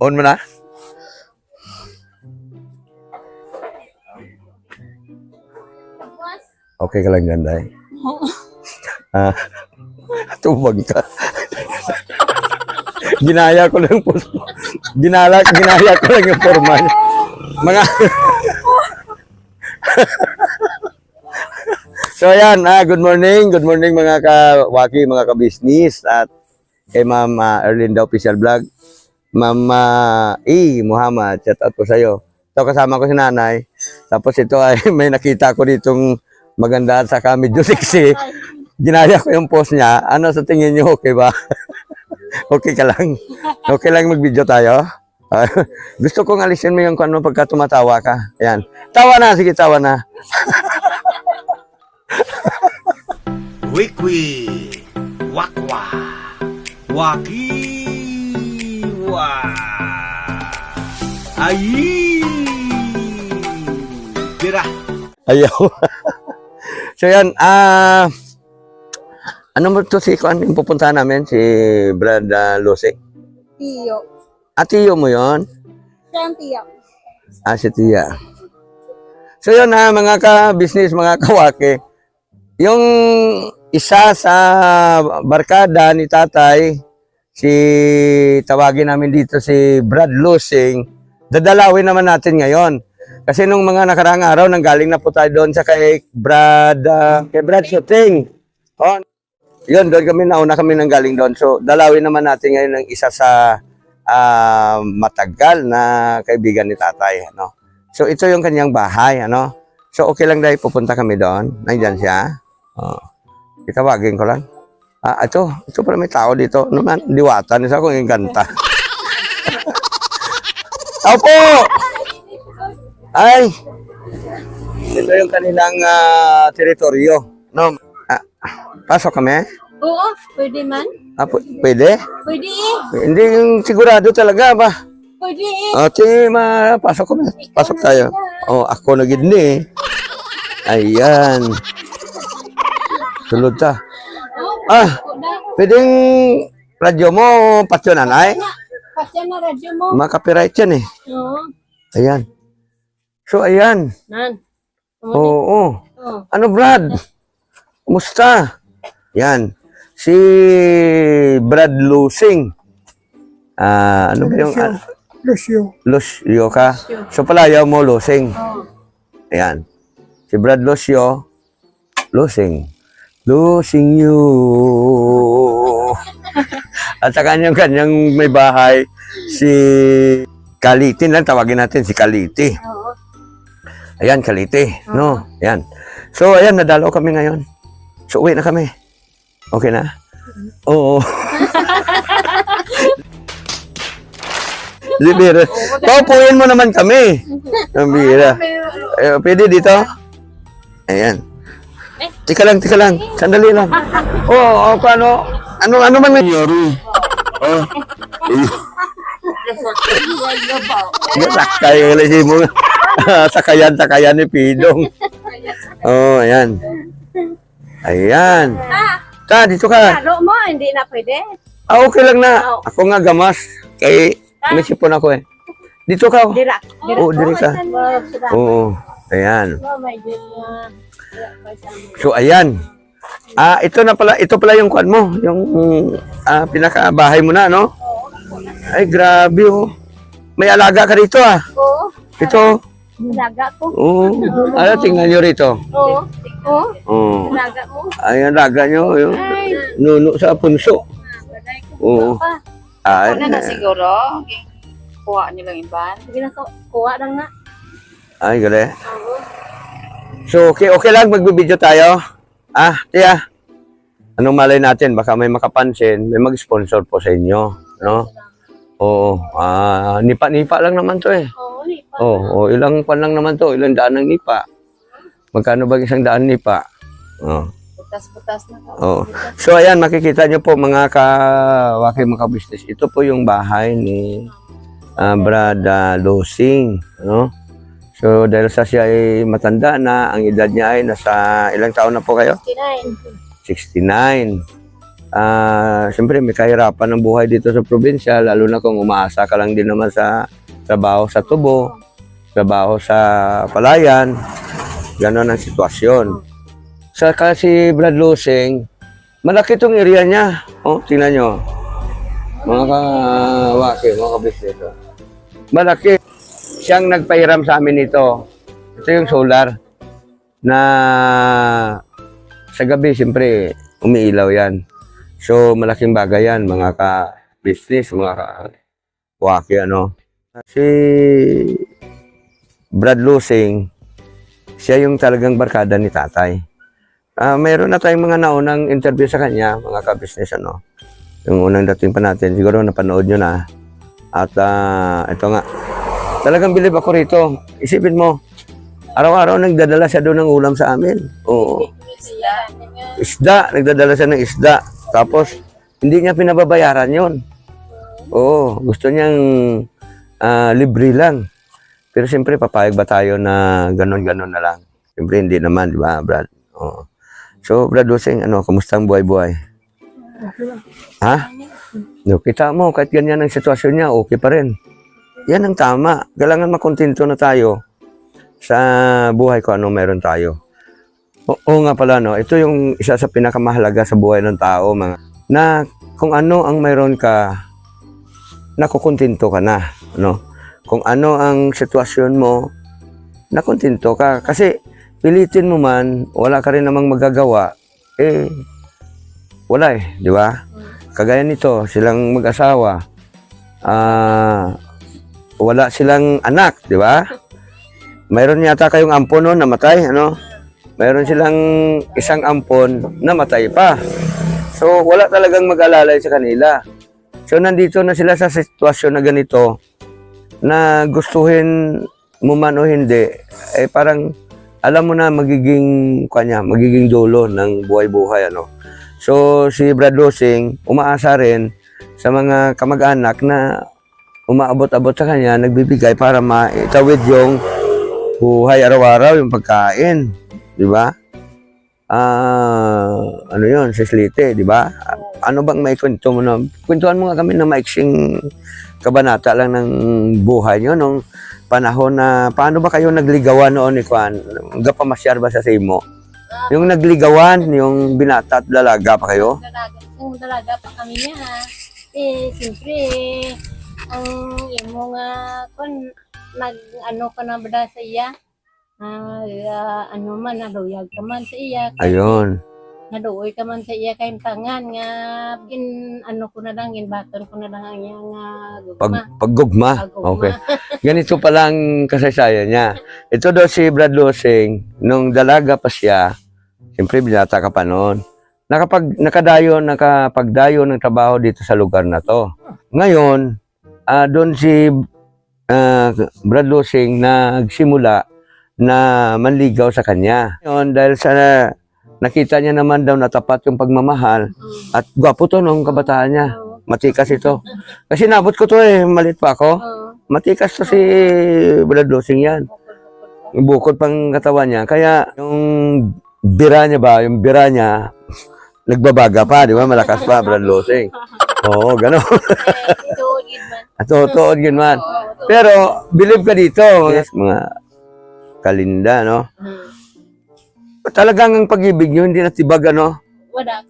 On mo na? Okay ka lang dyan, Day? Ah, tubag ka. ginaya ko lang po. Ginala, ginaya ko lang yung forma niya. Mga... so ayan, ah, good morning. Good morning mga kawaki, mga ka-business at kay Ma'am uh, Erlinda Official Vlog. Ma'am uh, E. Muhammad, shout out po sa'yo. Ito kasama ko si nanay. Tapos ito ay may nakita ko ditong maganda at saka medyo. Ginaya ko yung post niya. Ano sa tingin niyo, okay ba? okay ka lang? Okay lang mag-video tayo? Ah, gusto kong alisin mo yung kung ano pagka tumatawa ka. Ayan. Tawa na, sige, tawa na. Wikwi Wakwa Wakiwa Ayi Tira Ayaw. so yan, ah... ano mo to si Kuan yung pupuntahan namin? Si Brad uh, Lusik. Tiyo. Atiyo mo yon Siya ang tiyo. Ah, si Tia. So yun ha, mga ka-business, mga kawake. Yung isa sa barkada ni tatay, si tawagin namin dito si Brad Lusing, dadalawin naman natin ngayon. Kasi nung mga nakaraang araw, nanggaling na po tayo doon sa kay Brad, ah, kay Brad Shooting. Oh, yun, doon kami, nauna kami nanggaling doon. So, dalawin naman natin ngayon ng isa sa ah, matagal na kaibigan ni tatay. Ano? So, ito yung kanyang bahay. Ano? So, okay lang dahil pupunta kami doon. Nandyan siya. Oh. Itawagin ko lang. Ah, ito. Ito pala may tao dito. Ano man? Diwata. Isa kong ganta. Opo! Ay! Ito yung kanilang ah, teritoryo. No? Ah, pasok kami? Oo, pwede man. Ah, pwede? Pwede eh. Hindi yung sigurado talaga ba? Pwede eh. Ate, ma, pasok kami. Pasok tayo. Oh, ako na gid ni. Ayan. Sulod ta. Ah, pwedeng radyo mo, patyo nanay. Pasya na radyo mo. Makapiright yan eh. Oo. Ayan. So, ayan. Nan. Oo. Oo. Ano, Brad? Kumusta? Yan. Si Brad Lusing. Ah, ano ba yung... ah, Lucio. Lucio ka. So, palayaw mo, Lusing. Oo. Ayan. Si Brad Lucio, Lusing. Losing you. At sa kanyang kanyang may bahay, si Kaliti lang, tawagin natin si Kaliti. Oo. Ayan, Kaliti. No, ayan. So, ayan, nadalaw kami ngayon. So, uwi na kami. Okay na? Oo. Libira. Paupuin mo naman kami. Ang bira. Eh, pwede dito? Ayan. Tika lang, tika lang. Sandali lang. Oo, oh, paano? Ano, ano man nangyari? Oh. Sakay, lagi mo. sakayan, sakayan ni Pidong. Oh, ayan. Ayan. Ta, dito ka. Laro mo, hindi na pwede. Ah, okay lang na. Ako nga gamas. Kay, may sipon ako eh. Dito ka. Dira. Dira. Oo, diri ka. Oo. Ayan. Oh, my God. So, ayan. Ah, ito na pala, ito pala yung kwan mo. Yung ah, pinakabahay mo na, no? Ay, grabe oh. May alaga ka rito ah. Oo. Ito. Laga ko. Oo. Ano, tingnan nyo rito. Oo. Oo. Oo. Laga mo. Ay, alaga nyo. Yung Ay. nuno sa punso. Ko. Oo. Ay, Ano na siguro? Kuha niyo lang yung ban. Sige na. Kuha lang na. ay, gali. So, okay, okay lang magbibideo tayo. Ah, tiya. Anong malay natin? Baka may makapansin, may mag-sponsor po sa inyo. No? Oo. Ah, nipa-nipa lang naman to eh. Oo, ni pa. Oo, oh, ilang pan lang naman to, ilang daan ng nipa. Magkano ba isang daan nipa? Oh. Butas-butas na ka. Oh. So ayan, makikita nyo po mga kawaki mga business. Ito po yung bahay ni uh, Brad uh, Losing. No? So dahil sa siya ay matanda na, ang edad niya ay nasa ilang taon na po kayo? 69. 69. Ah, siyempre may kahirapan ng buhay dito sa probinsya lalo na kung umaasa ka lang din naman sa trabaho sa tubo, trabaho sa palayan. Ganon ang sitwasyon. Sa kasi Brad Lusing, malaki tong area niya. Oh, tingnan nyo. Mga kawaki, mga kabisnes. oh. Malaki. Siyang nagpahiram sa amin ito. Ito yung solar na sa gabi, siyempre, umiilaw yan. So, malaking bagay yan, mga ka-business, mga ka-waki, ano. Si Brad Lusing, siya yung talagang barkada ni tatay. Ah, mayroon na tayong mga naunang interview sa kanya, mga ka-business, ano. Yung unang dating pa natin, siguro napanood nyo na. At ah, ito nga, talagang bilib ako rito. Isipin mo, araw-araw nagdadala siya doon ng ulam sa amin. Oo. Isda, nagdadala siya ng isda. Tapos, hindi niya pinababayaran yon. Oo, gusto niyang ah, libre lang. Pero siyempre, papayag ba tayo na ganon-ganon na lang? Siyempre, hindi naman, di ba, Brad? Oo. So, Brad Lusing, ano, kamusta ang buhay-buhay? Ha? No, kita mo, kahit ganyan ang sitwasyon niya, okay pa rin. Yan ang tama. Kailangan makontento na tayo sa buhay ko ano meron tayo. O, oo nga pala, no? Ito yung isa sa pinakamahalaga sa buhay ng tao, mga, na kung ano ang mayroon ka, nakukontento ka na, no? Kung ano ang sitwasyon mo, nakontento ka. Kasi, pilitin mo man, wala ka rin namang magagawa, eh, wala eh, di ba? Kagaya nito, silang mag-asawa, ah, wala silang anak, di ba? Mayroon yata kayong ampon noon namatay, ano? Mayroon silang isang ampon namatay pa. So, wala talagang mag-alalay sa kanila. So, nandito na sila sa sitwasyon na ganito na gustuhin mo man o hindi, eh parang alam mo na magiging kanya, magiging dulo ng buhay-buhay ano. So si Brad Lusing umaasa rin sa mga kamag-anak na umaabot-abot sa kanya, nagbibigay para maitawid yung buhay araw-araw, yung pagkain, di ba? Ah, ano yun, si Slite, di ba? Ano bang may kwento mo na? Kwentuhan mo nga kami na maiksing kabanata lang ng buhay nyo nung panahon na paano ba kayo nagligawan noon ni Juan? Gapamasyar ba sa Simo? Yung nagligawan, yung binata at dalaga pa kayo? Dalaga, kung dalaga pa kami niya. Eh, siyempre, ang imo nga, kung nag, ano ka na ba sa iya, Ah, ah, ano man, naduyag ka man sa iya, Ayun. naduoy ka man sa iya kayong tangan, nga, in, ano ko na lang, in baton ko na lang ang iya nga, Pag, gugma. paggugma. Pagugma. Okay. Ganito pala ang kasaysayan niya. Ito daw si Brad Lusing, nung dalaga pa siya, siyempre binata ka pa noon, nakapag, nakadayo, nakapagdayo ng trabaho dito sa lugar na to. Ngayon, ah doon si ah, Brad Lusing nagsimula na manligaw sa kanya. Ngayon, dahil sa nakita niya naman daw na tapat yung pagmamahal at gwapo to nung kabataan niya. Matikas ito. Kasi nabot ko to eh, malit pa ako. Matikas to si Brad Lusing yan. Bukod pang katawan niya. Kaya yung bira niya ba, yung bira niya, nagbabaga pa, di ba? Malakas pa, Brad Lusing. Oo, gano'n. At tutuod yun man. Oo, Pero, believe ka dito. Yes, mga kalinda, no? Hmm. Talagang ang pag-ibig nyo, hindi natibag, ano?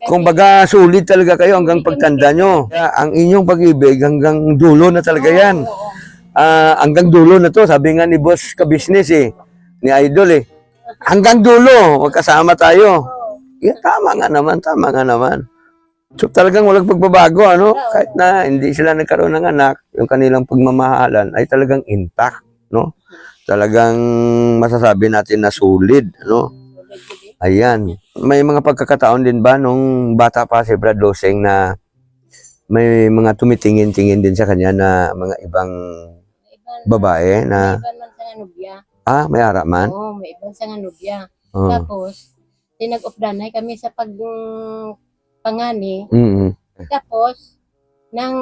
Kung baga, sulit talaga kayo hanggang pagtanda nyo. Ang inyong pag-ibig hanggang dulo na talaga yan. Ah hanggang dulo na to, sabi nga ni boss ka-business eh, ni Idol eh. Hanggang dulo, magkasama tayo. Yeah, tama nga naman, tama nga naman. So talagang walang pagbabago, ano? Kahit na hindi sila nagkaroon ng anak, yung kanilang pagmamahalan ay talagang intact, no? Talagang masasabi natin na solid, no? Ayan. May mga pagkakataon din ba nung bata pa si Brad Losing na may mga tumitingin-tingin din sa kanya na mga ibang babae na May iban man sa ah, may ara man. Oo, may iban sa nga nubya. Oh. Tapos, tinag-ofdanay kami sa pag pangani. Mm. Tapos, nang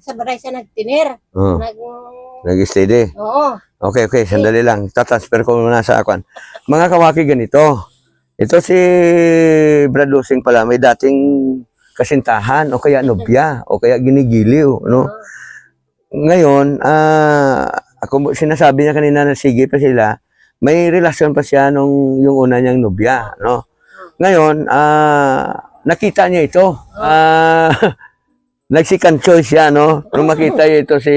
sa baray siya nagtinir. Oh. Nag, Nag-steady. oo. Okay, okay, sandali lang. Tatransfer ko muna sa akwan. Mga kawaki ganito. Ito si Brad Lusing pala, may dating kasintahan o kaya nobya o kaya ginigiliw, no? Ngayon, ah ako sinasabi niya kanina na sige pa sila, may relasyon pa siya nung yung una niyang nobya, no? Ngayon, ah nakita niya ito. Ah nag-second choice siya, no? Nung makita niya ito si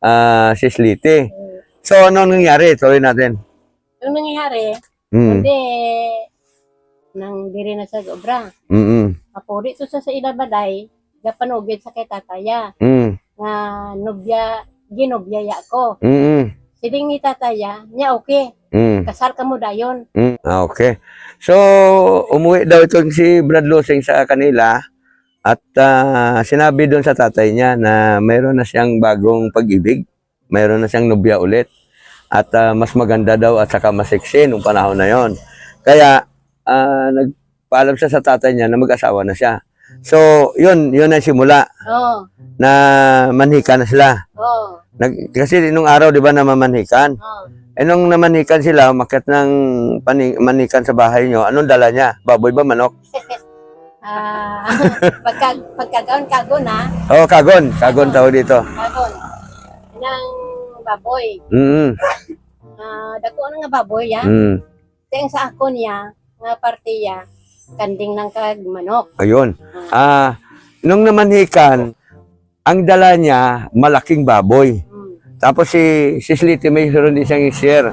ah si Sliti. So, ano nangyari? Tuloy natin. Yung nangyayari, Mm. hindi, nang diri na sa obra. Mm. Apuri to sa sa ilabaday, gapanugid sa kay tataya, Mm. nga nobya, ginobyaya ko. Mm. Siling ni tataya, niya okay, Mm. Kasal ka mo dayon. Mm. Ah, okay. So, umuwi daw itong si Brad Lusing sa kanila at ah, sinabi doon sa tatay niya na mayroon na siyang bagong pag-ibig. Mayroon na siyang nobya ulit. At ah, mas maganda daw at saka mas sexy nung panahon na yon. Kaya, ah, nagpaalam siya sa tatay niya na mag-asawa na siya. So, yun, yun ang simula Oo, na manhika na sila. oo, Nag, kasi nung araw, di ba, na mamanhikan? oo. Eh nung namanikan sila, umakyat ng manikan sa bahay nyo, anong dala niya? Baboy ba, manok? Ah, pagka, pagkagaon kago na, Oo, kagon. Kagon tawag dito. kagon, ng baboy. Mm, Ah, dako na nga baboy ya. mm. Teng sa ako niya, nga partiya, kanding ng kag manok. Ayun. Ah, nung namanhikan, ang dala niya, malaking baboy. Tapos si, si Slity may meron din siyang share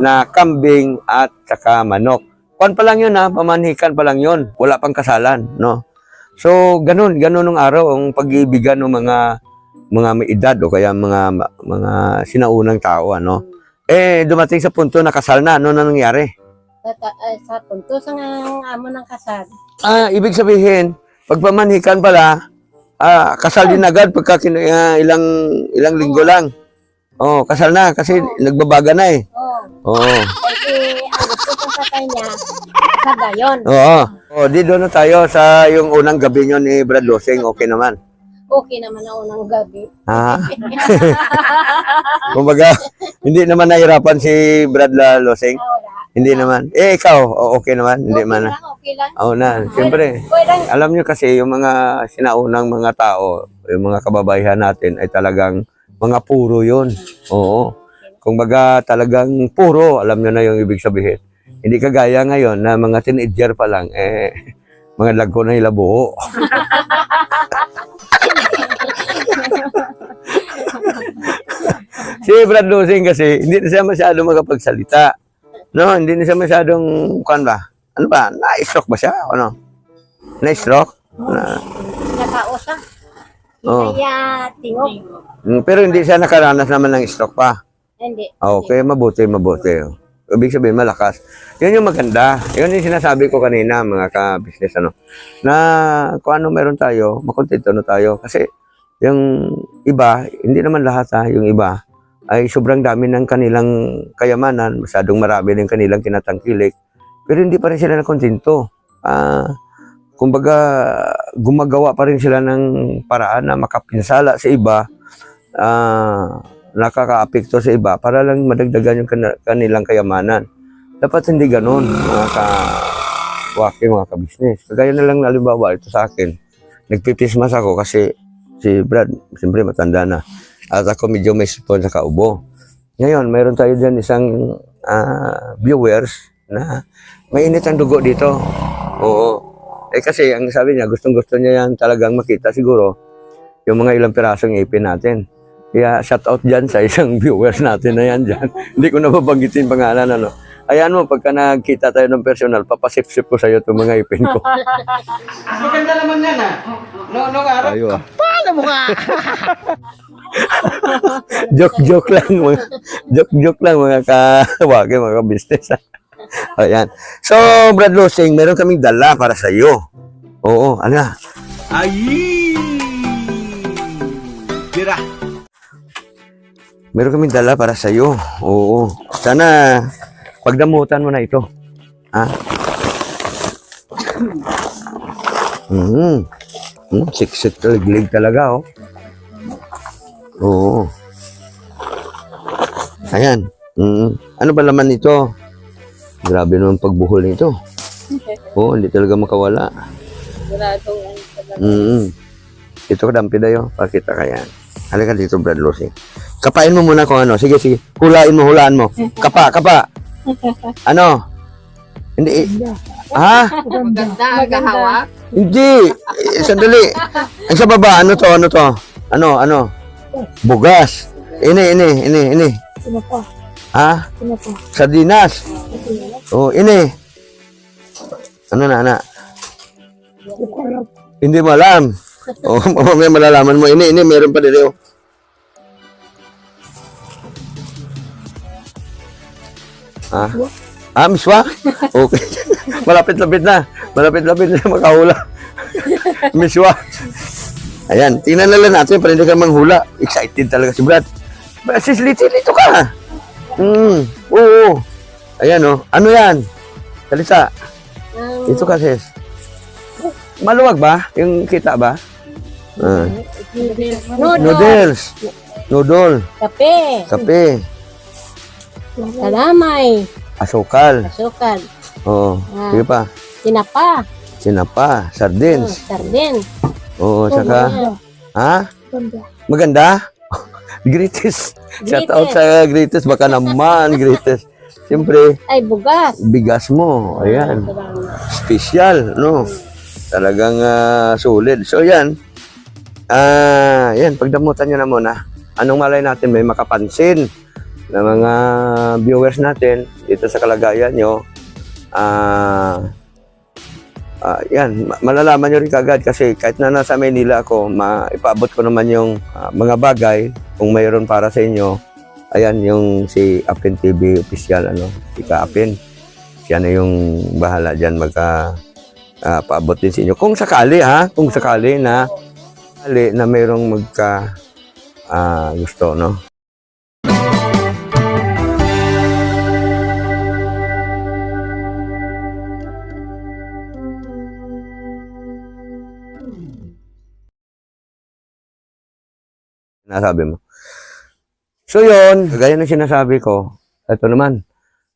na kambing at saka manok. Kuan pa lang yun ha, pamanhikan pa lang yun. Wala pang kasalan, no? So, ganun, ganun nung araw ang pag-ibigan ng mga mga may edad o kaya mga mga sinaunang tao, ano? Eh, dumating sa punto na kasal na, ano na nangyari? Sa, ta- ah, sa punto sa amo ng kasal. Ah, ibig sabihin, pag pamanhikan pala, ah, kasal din agad pagka kin- ah, ilang ilang linggo lang. Oh, kasal na kasi nagbabaga na eh. Oo. Oo. Kasi ang gusto niya, sa gayon. Oo. Oh, di doon na tayo sa yung unang gabi nyo ni Brad Losing. Okay naman. Okay naman na unang gabi. Ha? Kumbaga, hindi naman nahirapan si Brad La Losing. Ah, wala. Hindi naman. Eh, ikaw, o- okay naman. Hindi okay man. lang, okay lang. Oo na. Siyempre, alam nyo kasi yung mga sinaunang mga tao, yung mga kababaihan natin ay talagang mga puro yun. Oo. Kung baga talagang puro, alam nyo na yung ibig sabihin. Hindi kagaya ngayon na mga teenager pa lang, eh, mga lagko na ilabuho. si Brad Lusing kasi, hindi na siya masyado makapagsalita. No, hindi na siya masyadong, kuan ba? Ano ba? Na-stroke ba siya? Ano? Na-stroke? Na, Nakausa. Oo. Kaya tingog. Mm, pero hindi siya nakaranas naman ng stroke pa. Hindi. Ah, Okay, mabuti, mabuti. Ibig sabihin, malakas. Yun yung maganda. Yun yung sinasabi ko kanina, mga ka-business, ano, na kung ano meron tayo, makontento na tayo. Kasi yung iba, hindi naman lahat ha, yung iba, ay sobrang dami ng kanilang kayamanan, masyadong marami ng kanilang kinatangkilik, pero hindi pa rin sila nakontento. Ah, kumbaga, gumagawa pa rin sila ng paraan na makapinsala sa iba, ah, nakakaapekto sa iba para lang madagdagan yung kanilang kayamanan. Dapat hindi ganun, mga ka waki, mga ka-business. Kagaya na lang halimbawa, ito sa akin, nagpipismas ako kasi si Brad, siyempre matanda na. At ako medyo may sipon sa kaubo. Ngayon, mayroon tayo dyan isang ah, viewers na mainit ang dugo dito. Oo. Eh kasi, ang sabi niya, gustong gusto niya yan talagang makita siguro yung mga ilang pirasong ipin natin. Kaya shout out dyan sa isang viewers natin na yan dyan. Hindi ko na babanggitin pangalan ano. Ayan mo, pagka nagkita tayo ng personal, papasip-sip ko sa iyo itong mga ipin ko. Maganda naman yan ah. No, no, araw. Tayo ah. Paano mo nga? Joke-joke lang joke-joke lang mga kawagi, mga business. Ayan. So, Brad Losing, meron kaming dala para sa iyo. Oo, ano? Ay! Tira. Meron kaming dala para sa iyo. Oo. Sana pagdamutan mo na ito. Ha? Mm. Mm, siksik taliglig talaga, oh. Oo. Ayan. Mm. Ano ba laman nito? Grabe naman pagbuhol nito. Oo, hindi talaga makawala. Sigurado yan talaga. Mm. Ito ka dampi dayo. Pakita ka yan. Halika dito, Brad Lucy. Kapain mo muna kung ano. Sige, sige. Hulain mo, hulaan mo. Kapa, kapa. Ano? Hindi. eh. Ha? Maganda, gahawak. Hindi. Eh, sandali. Ay, sa baba, ano to, ano to? Ano, ano? Bugas. Ini, ini, ini, ini. Sino pa? Ha? Sardinas. Oh, ini. Ano na, anak? Hindi mo alam. Oh, mamaya malalaman mo. Ini, ini, meron pa dito. Ah? Ah, miswa? Okay. Malapit-lapit na. Malapit-lapit na makahula. miswa. Ayan, tingnan na lang natin para hindi ka manghula. Excited talaga si Brad. Sis, lito, lito ka. Hmm, oo. Ayan, oh. Ano yan? Salita. Ang Ito ka, sis. Maluwag ba? Yung kita ba? Ah. Noodle. Noodles. Noodle. Kape. Kape. Kalamay. Asukal. Asukal. Oo. Ah. Sige pa. Tinapa. Sinapa. Sardines. Sardin. Oo, saka... Ha? Maganda? Greatest. Shout out sa greatest. Baka naman, greatest. Siyempre, Ay, bugas. bigas mo. Ayan. Special, no? Talagang ah, solid. So, yan. Ah, yan. Pagdamutan nyo na muna. Anong malay natin may makapansin ng mga viewers natin dito sa kalagayan nyo. Ah, ah, yan. Ma- Malalaman nyo rin kagad kasi kahit na nasa Maynila ako, maipaabot ko naman yung ah, mga bagay kung mayroon para sa inyo. Ayan, yung si Apin TV official, ano, si Ka Apin. Siya na yung bahala dyan magka paabot din sa inyo. Kung sakali ha, kung sakali na na mayroong magka ah, gusto, no? Nasabi mo. So yun, gaya ng sinasabi ko, ito naman,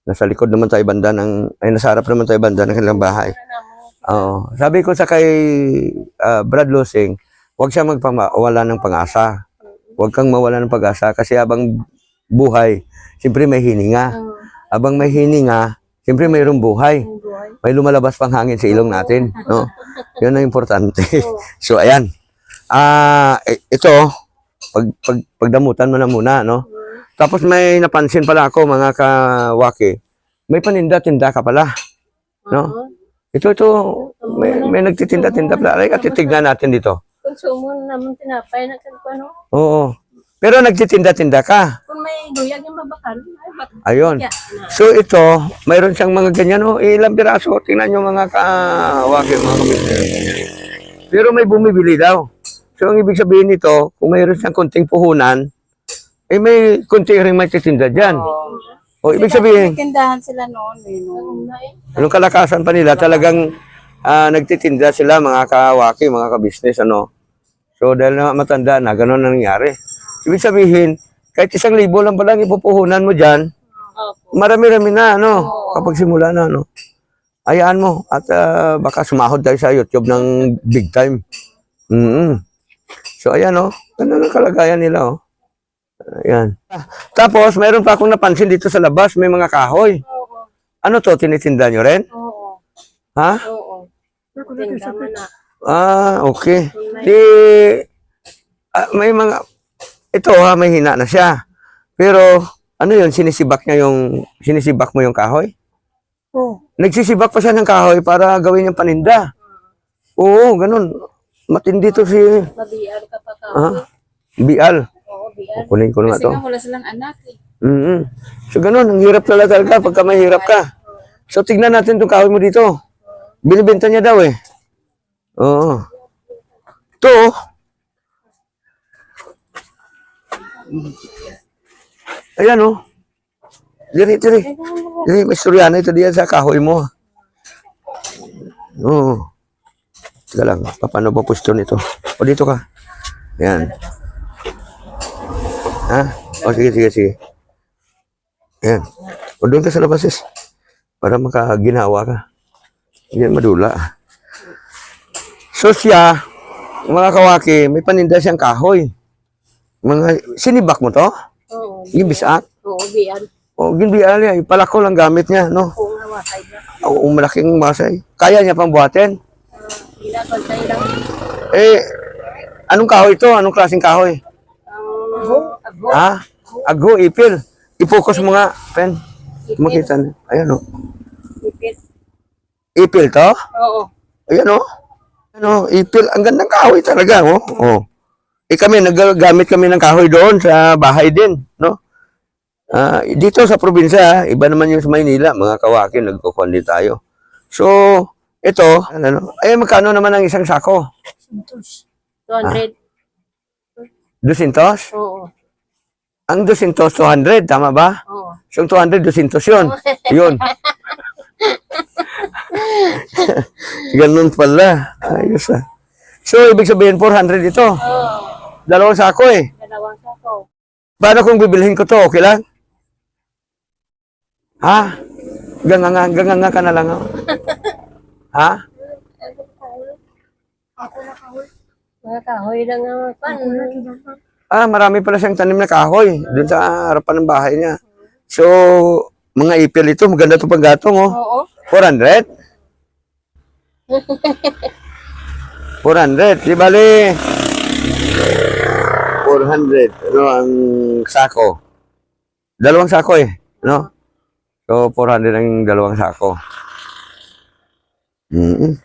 nasa likod naman tayo banda ng, ay nasa harap naman tayo banda ng kanilang bahay. Oo. Sabi ko sa kay ah, Brad Lusing, huwag siya magpawala ng pag-asa. Huwag kang mawala ng pag-asa kasi habang buhay, siyempre may hininga. Habang may hininga, siyempre mayroong buhay. May lumalabas pang hangin sa ilong natin, no? Yun ang importante. so ayan. Ah, i- ito pag, pag pagdamutan mo na muna, no? Tapos may napansin pala ako mga kawaki. May paninda-tinda ka pala, no? Ito, ito, may, may nagtitinda-tinda pala. Ay, titignan natin dito. Konsumo naman tinapay na ano. Oo. Pero nagtitinda-tinda ka. Kung may duyag yung babakal, ay Ayun. So ito, mayroon siyang mga ganyan, oh, ilang piraso. Tingnan nyo mga kawaki, mga kabisnes. Pero may bumibili daw. So ang ibig sabihin nito, kung mayroon siyang konting puhunan, eh may konti rin may titinda dyan. O ibig sabihin, Tindahan sila noon, eh, eh. Anong kalakasan pa nila, talagang ah, nagtitinda sila mga kawaki, mga kabisnes, ano. So dahil na matanda na, ganun ang nangyari. Ibig sabihin, kahit isang libo lang palang ipupuhunan mo dyan, Opo. marami-rami na, ano, kapag simula na, ano. Ayaan mo, at ah, baka sumahod tayo sa YouTube ng big time. mm So ayan, oh, ganun ang kalagayan nila, oh. Ayan. Ah, Tapos, mayroon pa akong napansin dito sa labas, may mga kahoy. Oo. Ano to, tinitinda nyo rin? Oo. Ha? Oo. Tinda man na. Ah, okay. Di, ah, may mga, ito ha, may hina na siya. Pero, ano yun, sinisibak niya yung, sinisibak mo yung kahoy? Oo. Nagsisibak pa siya ng kahoy para gawin yung paninda. Oo, ganun. Matindi to si, Mabiar ka pa ka. ah, Bial. Oo, biar. Kunin ko na Kasi to. nga wala silang anak eh. mm So, ganun, ang hirap talaga talaga pagka mahirap ka. So, tignan natin itong kahoy mo dito. Binibenta niya daw eh. Oo. Ito, oh. Ayan, oh. Diri, diri. Diri, may istoryana ito diyan sa kahoy mo. Oo. Teka lang, paano ba pwesto nito? O, dito ka. Ayan. Ha? O, sige, sige, sige. Ayan. O, doon ka sa labas, sis. Para makaginawa ka. Hindi madula. So siya, mga kawaki, may paninda siyang kahoy. Mga, sinibak mo to? Oo. Yung bisak? Oo, biyan. O, ginbiali ay palako lang gamit niya, no? Kung nawasay na. O, malaking masay. Kaya niya pang buhatin. Sila ko sa ilang Eh, anong kahoy to? Anong klaseng kahoy? ang agho. Ha? Agho, ipil. I-focus mo nga, pen. Makita niyo. Ayan o. Ipit. Ipil to? Oo. Ayan o. Ano, ipil. Ang gandang kahoy talaga, oh. oh. Eh kami, naggamit kami ng kahoy doon sa bahay din, no? Ah, dito sa probinsya, iba naman yung sa Maynila, mga kawaki, nagkukuhan din tayo. So, ito, ano, ay magkano naman ang isang sako? 200. 200? Oo. Ang 200, 200, tama ba? Oo. So, yung 200, 200 yun. Yun. Ganun pala. Ayos ah. So, ibig sabihin, 400 ito. Oo. Dalawang sako eh. Dalawang sako. Paano kung bibilhin ko to? Okay lang? Ha? Ganganga, ganganga ka na lang. ha? Mga kahoy lang ang pan. Ah, marami pala siyang tanim na kahoy doon sa harapan ng bahay niya. So, mga ipil ito, maganda to paggatong oh. Oo. 400? 400. Di bali, 400. Ano ang sako? Dalawang sako eh. No? So, 400 ang dalawang sako. Mm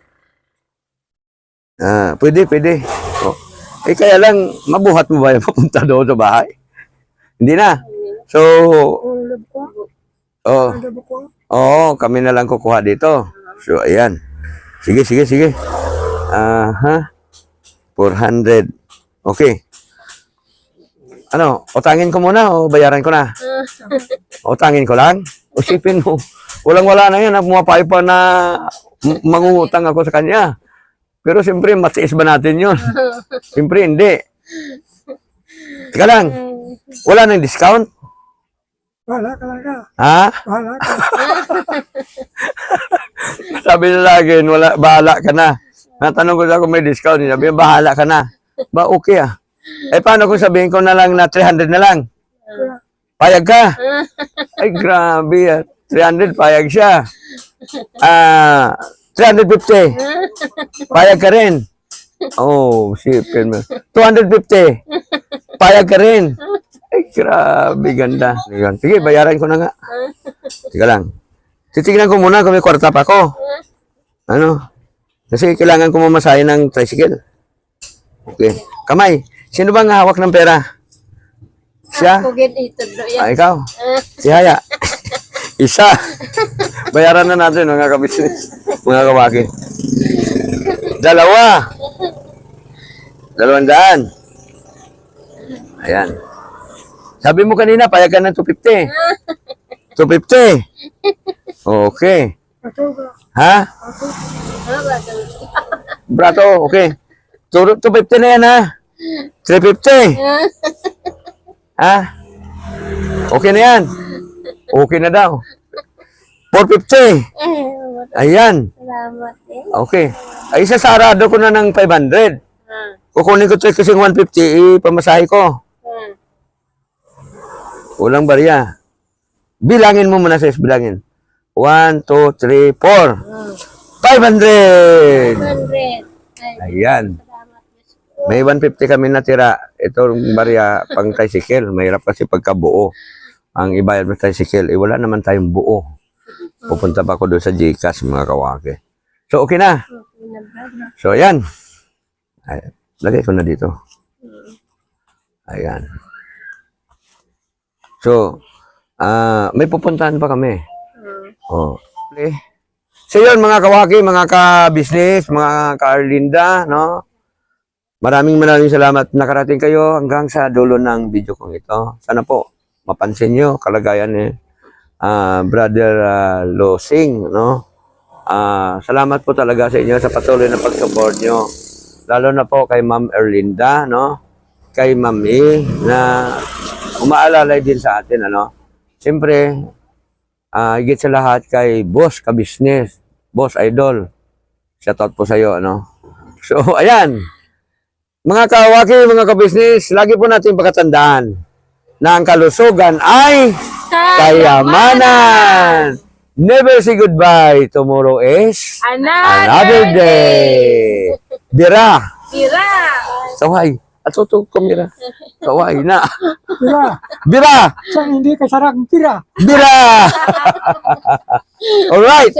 Ah, pwede, pwede. Oh. Eh, kaya lang, mabuhat mo ba yung papunta doon sa bahay? Hindi na. So, oh. Oo, kami na lang kukuha dito. So, ayan. Sige, sige, sige. Aha. 400. Okay. Ano, utangin ko muna o bayaran ko na? Utangin ko lang? Usipin mo. Walang-wala na yan. Pumapay pa na mangungutang ako sa kanya. Pero siyempre, matiis ba natin yun? siyempre, hindi. Teka lang. Wala nang discount? Wala ka lang ka. Ha? Wala ka. Sabi nila lagi, wala, bahala ka na. Natanong ko siya kung may discount. Sabi niya, bahala ka na. Ba, okay ah. Eh, paano kung sabihin ko na lang na 300 na lang? Payag ka? Ay, grabe ah. 300, payag siya. Ah, 350. Payag ka rin. Oh, sipin mo. 250. Payag ka rin. Ay, grabe, ganda. Sige, bayaran ko na nga. Sige lang. Titignan ko muna kung may kwarta pa ako. Ano? Kasi kailangan ko mamasahe ng tricycle. Okay. Kamay, sino bang hawak ng pera? Siya? Ito do Ah, ikaw? Si Haya? Isa. Bayaran na natin mga kabisnes, mga kawaki. Dalawa. Dalawang daan. Ayan. Sabi mo kanina, payag ka ng 250. 250. Okay. Ha? Brato, okay. 250 na yan ha. 350. Ha? Okay na yan. Okay na daw. 450. Eh, Ayan. salamat eh. Okay. Ay, isasarado ko na ng 500. Ah, Kukunin ko ito kasi 150, ipamasahe ko. ah. Walang barya. Bilangin mo muna sis, bilangin. 1, 2, 3, 4. 500! 100. Ay, Ayan. May 150 kami natira. Ito barya pang tricycle. Mahirap kasi pagkabuo. Ang ibayad mo tricycle, eh wala naman tayong buo. Pupunta pa ako doon sa Gcash, mga kawake. So, okay na. So, ayan. Ay, lagay ko na dito. Ayan. So, ah may pupuntahan pa kami. Oh. Okay. So, yun, mga kawaki, mga ka-business, mga ka-Arlinda, no? Maraming maraming salamat. Nakarating kayo hanggang sa dulo ng video kong ito. Sana po, mapansin nyo kalagayan ni ah, Brother ah, Losing, no? Ah, salamat po talaga sa inyo sa patuloy na pag-support nyo. Lalo na po kay Ma'am Erlinda, no? Kay Ma'am E, na umaalalay din sa atin, ano? Siyempre, ah higit sa lahat kay Boss ka-business, Boss Idol. Shoutout po sa iyo, ano? So, ayan. Mga kawaki, mga kabisnes, lagi po natin pagkatandaan na ang kalusugan ay kayamanan. Never say goodbye. Tomorrow is another day. Bira. Tira! Saway. Ato to kamera. Saway na. Pira. Bira. Saan hindi ka pira? Bira. All right.